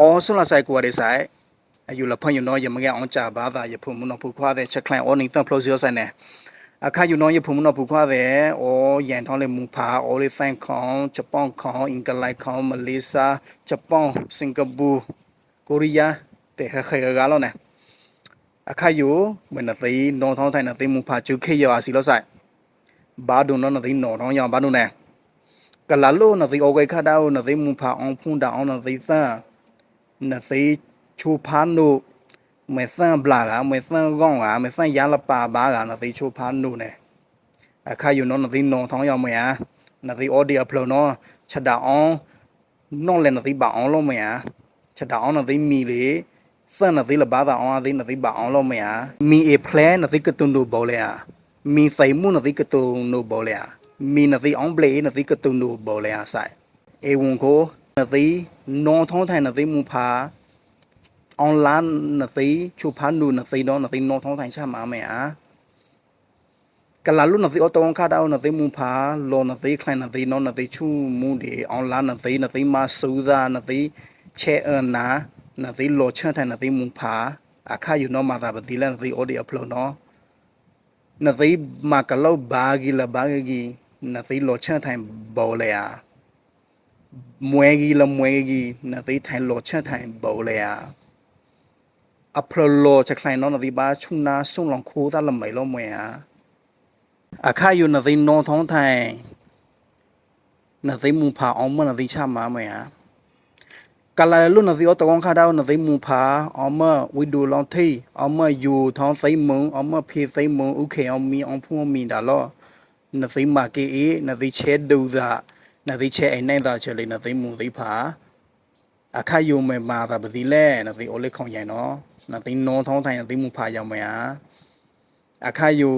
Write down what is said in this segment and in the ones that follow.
အောဆွန်လာဆိုင်ကိုရတဲ့ဆိုင်အယူလဖန်ယူနော်ယမငယ်အောင်ကြပါတာယဖုံမနော်ဖူခွာတဲ့ချက်ခလန်အော်နင်းတန်ဖလိုစီယောဆိုင်နေအခါယူနော်ယဖုံမနော်ဖူခွာတဲ့အော်ရန်ထောင်းလေမူဖာအော်လေဖန်ခေါင်ဂျပန်ခေါင်အင်္ဂလိုက်ခေါင်မလေးရှားဂျပန်စင်ကာပူကိုရီးယားတဲ့ခခေကလောနေအခါယူမနသိနော်ထောင်းထိုင်နသိမူဖာကျုခေယောအစီလောဆိုင်ဘာဒုံနော်နသိနော်ထောင်းယောဘာဒုံနေကလာလိုနသိအောဂိခါဒါအိုနသိမူဖာအောင်ဖုန်တာအောင်နသိသန် နသိချူဖာနုမဆန်ဘလာကမဆန်ကောင်းကမဆန်ရလပါပါကနသိချူဖာနုနဲ့အခါယူနော်နသိနုံထောင်းရောက်မရနသိအော်ဒီအပလိုနော်ချက်တာအောင်နော်လည်းနသိပါအောင်လို့မရချက်တာအောင်နသိမီလေစနသိလဘာသာအောင်အသိနသိပါအောင်လို့မရမီအပလဲနသိကတုန်တို့ဘောလဲမီဆိုင်မှုနသိကတုန်တို့ဘောလဲမီနသိအောင်ပလေနသိကတုန်တို့ဘောလဲဆိုင်အေဝန်ကို နသိနောထောင်းထိုင်နသိမူဖာအွန်လိုင်းနသိချိုဖာနုနသိတော့နသိနောထောင်းထိုင်ချမှာမယ်အားကလာလူနသိအတော်ခါတာနသိမူဖာလောနသိခလန်နသိနောနသိချူမူဒီအွန်လိုင်းနသိနသိမဆူသာနသိချဲအနာနသိလောချန်ထိုင်နသိမူဖာအခါယူနောမာတာပတိလန်နသိအော်ဒီအပလောနောနသိမကလောဘာဂီလဘာဂီနသိလောချန်ထိုင်ဘောလေအား muegi la muegi na ti thai lo cha thai bo le ya apro lo cha khlain no na ti ba chung na sung long kho ta la mai lo mwe ya a kha yu na ti no thong thai na ti mu pha ong ma na ti cha ma mwe ya ka la lu na ti o ta kong kha da na ti mu pha ong ma we do long thi ong ma yu thong sai mu ong ma phi sai mu u khe ong mi ong phu mi da lo na ti ma ke e na ti che du da နသိချမှာမွဲယာကလာလုနသိအတကောင်ခါတောင်းနသိမူဖာအောင်မဝီဒူလောင်ထေးအောင်မယူထောင်းသိမုံအောင်မဖေသိမုံဥခေအောင်မီအောင်ဖုံးမီဒါလောနသိမာကေအေနသိချဲဒူသာ na di che ai nai da che le na di mu di pha a kha yu me ma da ba di le na di o le khong yan no na di no thong thai na di mu pha yaw me a a kha yu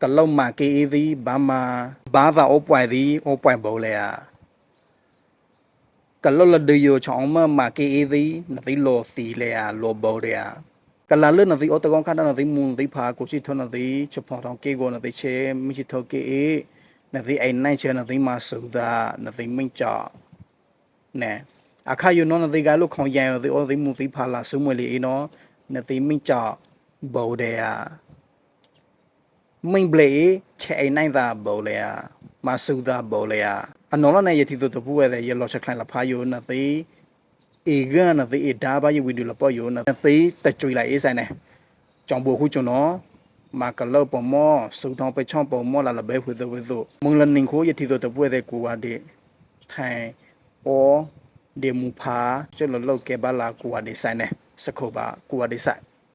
ကလုံးမာကေအီဒီဘာမာဘာသာအပွိုင်ဒီအပွိုင်ဘောလေယာကလောလဒယိုချောင်းမမာကေအီဒီနသိလောစီလေယာလောဘောလေယာကလာလနသိအတကောင်ခါနသိမွန်သိဖာကိုချီထွန်းနသိချဖောင်းတောင်ကေကိုနသိချေမိချီထောကေအေ နသိအိနိုင်ချေနသိမဆူဒါနသိမင်းချောနဲအခါယနောနသိကလို့ခေါင်ရန်သိဩသိမှုသိဖာလာဆုမွေလီအေနောနသိမင်းချောဘောဒေယာမိန်ဘလေချေအိနိုင်သာဘောလေယာမဆူဒါဘောလေ ယာအနော်လနဲ့ယတိတို့တပူဝဲတဲ့ရလောချက်ခိုင်လာဖာယိုနသိအေဂန်နသိအဒါဘာယဝီဒူလပေါ်ယိုနသိတကြွေလိုက်အေးဆိုင်နေကြောင်ဘူခုကျွန်တော် mà cả lâu bỏ mò sâu thong phải chọn bỏ mò là là bé hụt rồi rồi mong lần ninh khô vậy thì rồi tập quay để của anh đi thay ô để mua phá cho là lâu cái ba là của anh đi sai này sắc khổ ba của anh đi sai